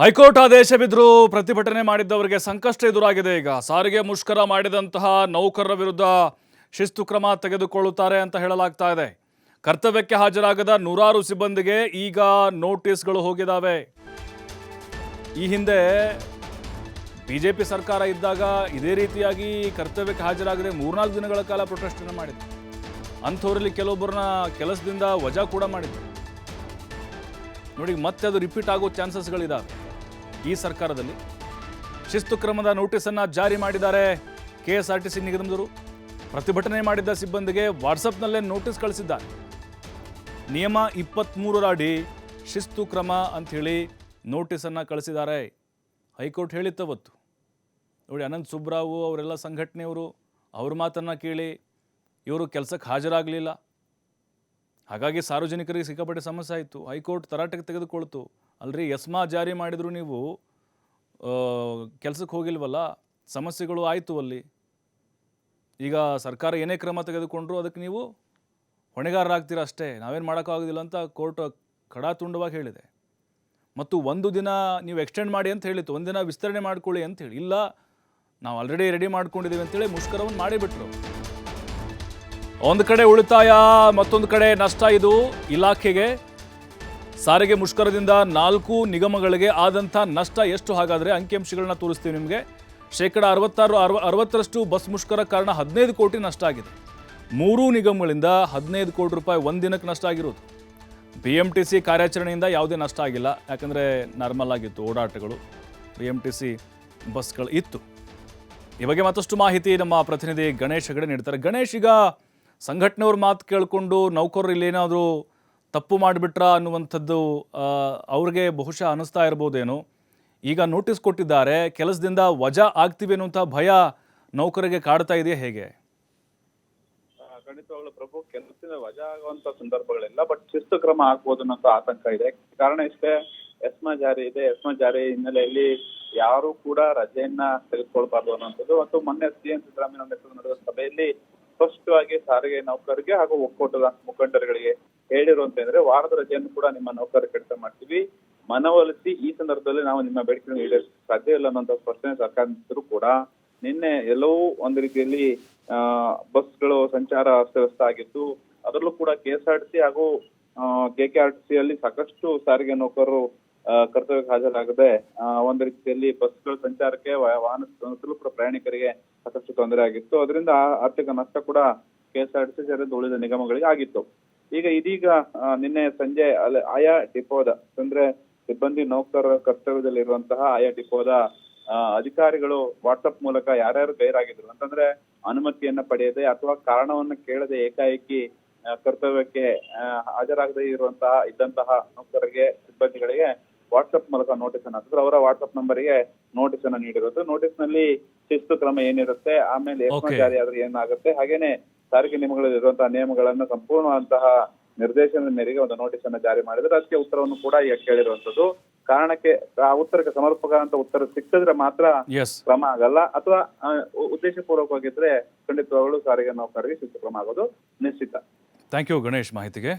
High court ಆದೇಶ ಬಿದ್ದರೂ ಪ್ರತಿಭಟನೆ ಮಾಡಿದ್ದವರಿಗೆ ಸಂಕಷ್ಟ ಎದುರಾಗಿದೆ ಈಗ. ಸಾರಿಗೆ ಮುಷ್ಕರ ಮಾಡಿದಂತಹ ನೌಕರರ ವಿರುದ್ಧ ಶಿಸ್ತು ಕ್ರಮ ತೆಗೆದುಕೊಳ್ಳುತ್ತಾರೆ ಅಂತ ಹೇಳಲಾಗ್ತಾ ಇದೆ. ಕರ್ತವ್ಯಕ್ಕೆ ಹಾಜರಾಗದ ನೂರಾರು ಸಿಬ್ಬಂದಿಗೆ ಈಗ ನೋಟಿಸ್ಗಳು ಹೋಗಿದ್ದಾವೆ ಈ ಹಿಂದೆ ಬಿಜೆಪಿ ಸರ್ಕಾರ ಇದ್ದಾಗ ಇದೇ ರೀತಿಯಾಗಿ ಕರ್ತವ್ಯಕ್ಕೆ ಹಾಜರಾಗದೆ ಮೂರ್ನಾಲ್ಕು ದಿನಗಳ ಕಾಲ ಪ್ರೊಟೆಸ್ಟ್ ಮಾಡಿದ್ರು. ಅಂಥವರಲ್ಲಿ ಕೆಲವೊಬ್ಬರನ್ನ ಕೆಲಸದಿಂದ ವಜಾ ಕೂಡ ಮಾಡಿದ್ರು. ನೋಡಿ, ಮತ್ತೆ ಅದು ರಿಪೀಟ್ ಆಗೋ ಚಾನ್ಸಸ್ಗಳಿದ್ದಾವೆ ಈ ಸರ್ಕಾರದಲ್ಲಿ ಶಿಸ್ತು ಕ್ರಮದ ನೋಟಿಸನ್ನು ಜಾರಿ ಮಾಡಿದ್ದಾರೆ ಕೆ ಎಸ್ ನಿಗಮದವರು. ಪ್ರತಿಭಟನೆ ಮಾಡಿದ್ದ ಸಿಬ್ಬಂದಿಗೆ ವಾಟ್ಸಪ್ನಲ್ಲೇ ನೋಟಿಸ್ ಕಳಿಸಿದ್ದಾರೆ. ನಿಯಮ ಇಪ್ಪತ್ತ್ಮೂರರ ಅಡಿ ಶಿಸ್ತು ಕ್ರಮ ಅಂಥೇಳಿ ನೋಟಿಸನ್ನು ಕಳಿಸಿದ್ದಾರೆ. ಹೈಕೋರ್ಟ್ ಹೇಳಿತ್ತವತ್ತು ನೋಡಿ ಅನಂತ್ ಸುಬ್ರಾವು ಅವರೆಲ್ಲ ಸಂಘಟನೆಯವರು ಅವ್ರ ಮಾತನ್ನು ಕೇಳಿ ಇವರು ಕೆಲಸಕ್ಕೆ ಹಾಜರಾಗಲಿಲ್ಲ. ಹಾಗಾಗಿ ಸಾರ್ವಜನಿಕರಿಗೆ ಸಿಕ್ಕಾಪಟ್ಟೆ ಸಮಸ್ಯೆ ಆಯಿತು. ಹೈಕೋರ್ಟ್ ತರಾಟೆಗೆ ತೆಗೆದುಕೊಳ್ತು. ಅಲ್ರಿ, ಎಸ್ಮಾ ಜಾರಿ ಮಾಡಿದ್ರು ನೀವು ಕೆಲಸಕ್ಕೆ ಹೋಗಿಲ್ವಲ್ಲ, ಸಮಸ್ಯೆಗಳು ಆಯಿತು ಅಲ್ಲಿ. ಈಗ ಸರ್ಕಾರ ಏನೇ ಕ್ರಮ ತೆಗೆದುಕೊಂಡ್ರು ಅದಕ್ಕೆ ನೀವು ಹೊಣೆಗಾರರಾಗ್ತೀರ ಅಷ್ಟೇ. ನಾವೇನು ಮಾಡೋಕ್ಕಾಗೋದಿಲ್ಲ ಅಂತ ಕೋರ್ಟ್ ಕಡಾತುಂಡವಾಗಿ ಹೇಳಿದೆ. ಮತ್ತು ಒಂದು ದಿನ ನೀವು ಎಕ್ಸ್ಟೆಂಡ್ ಮಾಡಿ ಅಂತ ಹೇಳಿತ್ತು. ಒಂದು ದಿನ ವಿಸ್ತರಣೆ ಮಾಡ್ಕೊಳ್ಳಿ ಅಂತ ಹೇಳಿ. ಇಲ್ಲ, ನಾವು ಆಲ್ರೆಡಿ ರೆಡಿ ಮಾಡ್ಕೊಂಡಿದ್ದೀವಿ ಅಂತೇಳಿ ಮುಷ್ಕರವನ್ನು ಮಾಡಿಬಿಟ್ರು. ಒಂದು ಕಡೆ ಉಳಿತಾಯ, ಮತ್ತೊಂದು ಕಡೆ ನಷ್ಟ. ಇದು ಇಲಾಖೆಗೆ ಸಾರಿಗೆ ಮುಷ್ಕರದಿಂದ ನಾಲ್ಕು ನಿಗಮಗಳಿಗೆ ಆದಂಥ ನಷ್ಟ ಎಷ್ಟು? ಹಾಗಾದರೆ ಅಂಕಿಅಂಶಗಳನ್ನ ತೋರಿಸ್ತೀವಿ ನಿಮಗೆ. ಶೇಕಡ ಅರವತ್ತಾರು, ಅರವ, ಅರವತ್ತರಷ್ಟು ಬಸ್ ಮುಷ್ಕರ ಕಾರಣ ಹದಿನೈದು ಕೋಟಿ ನಷ್ಟ ಆಗಿದೆ. ಮೂರೂ ನಿಗಮಗಳಿಂದ ಹದಿನೈದು ಕೋಟಿ ರೂಪಾಯಿ ಒಂದಿನಕ್ಕೆ ನಷ್ಟ ಆಗಿರೋದು. ಬಿ ಎಂ ಟಿ ಸಿ ಕಾರ್ಯಾಚರಣೆಯಿಂದ ಯಾವುದೇ ನಷ್ಟ ಆಗಿಲ್ಲ. ಯಾಕಂದರೆ ನಾರ್ಮಲ್ ಆಗಿತ್ತು ಓಡಾಟಗಳು ಬಿ ಎಂ ಟಿ ಸಿ ಬಸ್ಗಳು ಇತ್ತು. ಈ ಬಗ್ಗೆ ಮತ್ತಷ್ಟು ಮಾಹಿತಿ ನಮ್ಮ ಪ್ರತಿನಿಧಿ ಗಣೇಶ್ ಹೆಗಡೆ ನೀಡ್ತಾರೆ. ಗಣೇಶ್, ಈಗ ಸಂಘಟನೆಯವ್ರ ಮಾತು ಕೇಳಿಕೊಂಡು ನೌಕರರು ಇಲ್ಲೇನಾದರೂ ತಪ್ಪು ಮಾಡಿಬಿಟ್ರಾ ಅನ್ನುವಂಥದ್ದು ಅವ್ರಿಗೆ ಬಹುಶಃ ಅನ್ನಿಸ್ತಾ ಇರ್ಬೋದೇನೋ. ಈಗ ನೋಟಿಸ್ ಕೊಟ್ಟಿದ್ದಾರೆ, ಕೆಲಸದಿಂದ ವಜಾ ಆಗ್ತೀವಿ ಅನ್ನುವಂಥ ಭಯ ನೌಕರಿಗೆ ಕಾಡ್ತಾ ಇದೆಯಾ ಹೇಗೆ? ಖಂಡಿತವಾಗ್ಲು ಪ್ರಭು, ಕೆಲಸದಿಂದ ವಜಾ ಆಗುವಂತ ಸಂದರ್ಭಗಳಿಲ್ಲ ಬಟ್ ಶಿಸ್ತು ಕ್ರಮ ಆಗ್ಬೋದು ಅನ್ನೋ ಆತಂಕ ಇದೆ. ಕಾರಣ ಇಷ್ಟೇ, ಎಸ್ಮಾ ಜಾರಿ ಇದೆ. ಎಸ್ಮಾ ಜಾರಿ ಹಿನ್ನೆಲೆಯಲ್ಲಿ ಯಾರು ಕೂಡ ರಜೆಯನ್ನ ತೆಗೆದುಕೊಳ್ಬಾರ್ದು ಅನ್ನೋಂಥದ್ದು ಮತ್ತು ಮೊನ್ನೆ ಸಿಎಂ ಸಿದ್ದರಾಮಯ್ಯ ನಡೆದ ಸಭೆಯಲ್ಲಿ ಸ್ಪಷ್ಟವಾಗಿ ಸಾರಿಗೆ ನೌಕರರಿಗೆ ಹಾಗೂ ಒಕ್ಕೂಟದ ಮುಖಂಡರುಗಳಿಗೆ ಹೇಳಿರುವಂತ ಅಂದ್ರೆ ವಾರದ ರಜೆಯನ್ನು ಕೂಡ ನಿಮ್ಮ ನೌಕರ ಕಡಿತ ಮಾಡ್ತೀವಿ. ಮನವೊಲಿಸಿ ಈ ಸಂದರ್ಭದಲ್ಲಿ ನಾವು ನಿಮ್ಮ ಬೇಡಿಕೆಗಳನ್ನು ಈಡೇರಿಸಲು ಸಾಧ್ಯ ಇಲ್ಲ ಅನ್ನೋಂಥ ಸ್ಪಷ್ಟನೆ ಸರ್ಕಾರ ಕೂಡ ನಿನ್ನೆ ಎಲ್ಲವೂ ಒಂದು ರೀತಿಯಲ್ಲಿ ಬಸ್ಗಳು ಸಂಚಾರ ಅಸ್ತವ್ಯಸ್ತ ಆಗಿತ್ತು ಅದರಲ್ಲೂ ಕೂಡ K S R T C ಹಾಗೂ K K R T C ಅಲ್ಲಿ ಸಾಕಷ್ಟು ಸಾರಿಗೆ ನೌಕರರು ಕರ್ತವ್ಯಕ್ಕೆ ಹಾಜರಾಗದೆ ಒಂದು ರೀತಿಯಲ್ಲಿ ಬಸ್ಗಳ ಸಂಚಾರಕ್ಕೆ ವಾಹನ ಕೂಡ ಪ್ರಯಾಣಿಕರಿಗೆ ಸಾಕಷ್ಟು ತೊಂದರೆ ಆಗಿತ್ತು. ಅದರಿಂದ ಆರ್ಥಿಕ ನಷ್ಟ ಕೂಡ ಕೆಎಸ್ಆರ್ಟಿಸಿ ಸೇರಿದ ಉಳಿದ ನಿಗಮಗಳಿಗೆ ಆಗಿತ್ತು. ಈಗ ಇದೀಗ ನಿನ್ನೆ ಸಂಜೆ ಅಲ್ಲಿ, ಆಯಾ ಡಿಪೋದ, ಅಂದ್ರೆ ಸಿಬ್ಬಂದಿ ನೌಕರರ ಕರ್ತವ್ಯದಲ್ಲಿರುವಂತಹ ಆಯಾ ಡಿಪೋದ ಅಧಿಕಾರಿಗಳು ವಾಟ್ಸಪ್ ಮೂಲಕ ಯಾರ್ಯಾರು ಗೈರಾಗಿದ್ರು, ಅಂತಂದ್ರೆ ಅನುಮತಿಯನ್ನ ಪಡೆಯದೆ ಅಥವಾ ಕಾರಣವನ್ನ ಕೇಳದೆ ಏಕಾಏಕಿ ಕರ್ತವ್ಯಕ್ಕೆ ಹಾಜರಾಗದೇ ಇರುವಂತಹ ಇದ್ದಂತಹ ನೌಕರರಿಗೆ, ಸಿಬ್ಬಂದಿಗಳಿಗೆ ವಾಟ್ಸಪ್ ಮೂಲಕ ನೋಟಿಸ್ ಅನ್ನ ಹಾಕಿದ್ರು. ಅವರ ವಾಟ್ಸಪ್ ನಂಬರ್ಗೆ ನೋಟಿಸ್ ಅನ್ನ ನೀಡಿರೋದು. ನೋಟಿಸ್ನಲ್ಲಿ ಶಿಸ್ತು ಕ್ರಮ ಏನಿರುತ್ತೆ ಆಮೇಲೆ ಎಸ್ಮಾ. ಜಾರಿ ಆದ್ರೆ ಏನಾಗುತ್ತೆ ಹಾಗೇನೆ ಸಾರಿಗೆ ನಿಯಮಗಳಲ್ಲಿ ಇರುವಂತಹ ನಿಯಮಗಳನ್ನು ಸಂಪೂರ್ಣವಂತಹ ನಿರ್ದೇಶನದ ಮೇರೆಗೆ ಒಂದು ನೋಟಿಸ್ ಅನ್ನ ಜಾರಿ ಮಾಡಿದ್ರೆ. ಅದಕ್ಕೆ ಉತ್ತರವನ್ನು ಕೂಡ ಈಗ ಕೇಳಿರುವಂತದ್ದು ಕಾರಣಕ್ಕೆ ಆ ಉತ್ತರಕ್ಕೆ ಸಮರ್ಪಕ ಅಂತ ಉತ್ತರ ಸಿಕ್ಕಿದ್ರೆ ಮಾತ್ರ ಕ್ರಮ ಆಗಲ್ಲ. ಅಥವಾ ಉದ್ದೇಶ ಪೂರ್ವಕವಾಗಿದ್ರೆ ಉದ್ದೇಶಪೂರ್ವಕವಾಗಿದ್ರೆ ಖಂಡಿತವಾಗ್ಲೂ ಸಾರಿಗೆ ನೌಕರರಿಗೆ ಶಿಸ್ತು ಕ್ರಮ ಆಗೋದು ನಿಶ್ಚಿತ. ಥ್ಯಾಂಕ್ ಯು ಗಣೇಶ್ ಮಾಹಿತಿಗೆ.